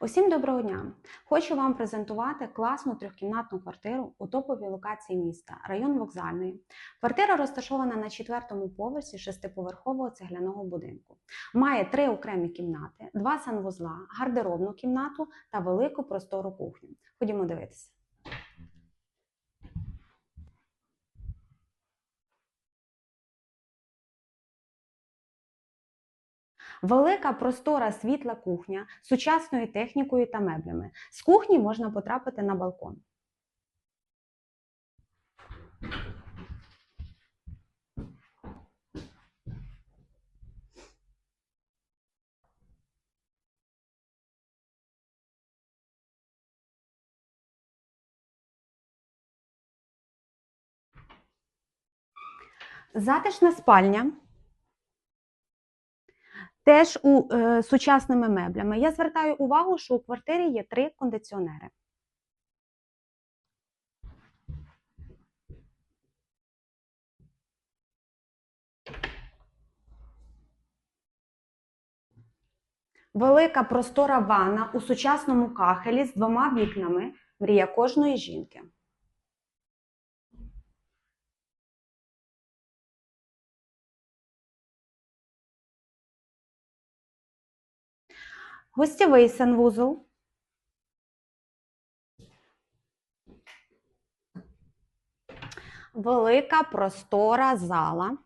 Усім доброго дня! Хочу вам презентувати класну трьохкімнатну квартиру у топовій локації міста, район вокзальної. Квартира розташована на четвертому поверсі шестиповерхового цегляного будинку. Має три окремі кімнати, два санвузла, гардеробну кімнату та велику простору кухню. Ходімо дивитися. Велика простора світла кухня з сучасною технікою та меблями. З кухні можна потрапити на балкон. Затишна спальня. Теж у е, сучасними меблями. Я звертаю увагу, що у квартирі є три кондиціонери. Велика простора ванна у сучасному кахелі з двома вікнами. Мрія кожної жінки. Гостєвий санвузол. Велика простора зала.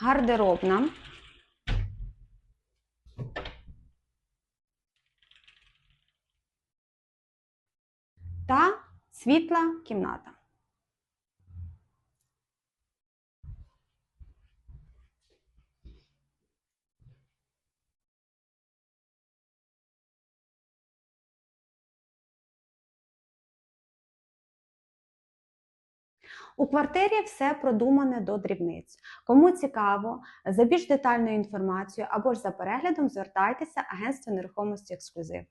Гардеробна. Та світла кімната. У квартирі все продумане до дрібниць. Кому цікаво, за більш детальною інформацією або ж за переглядом звертайтеся агентство нерухомості ексклюзив.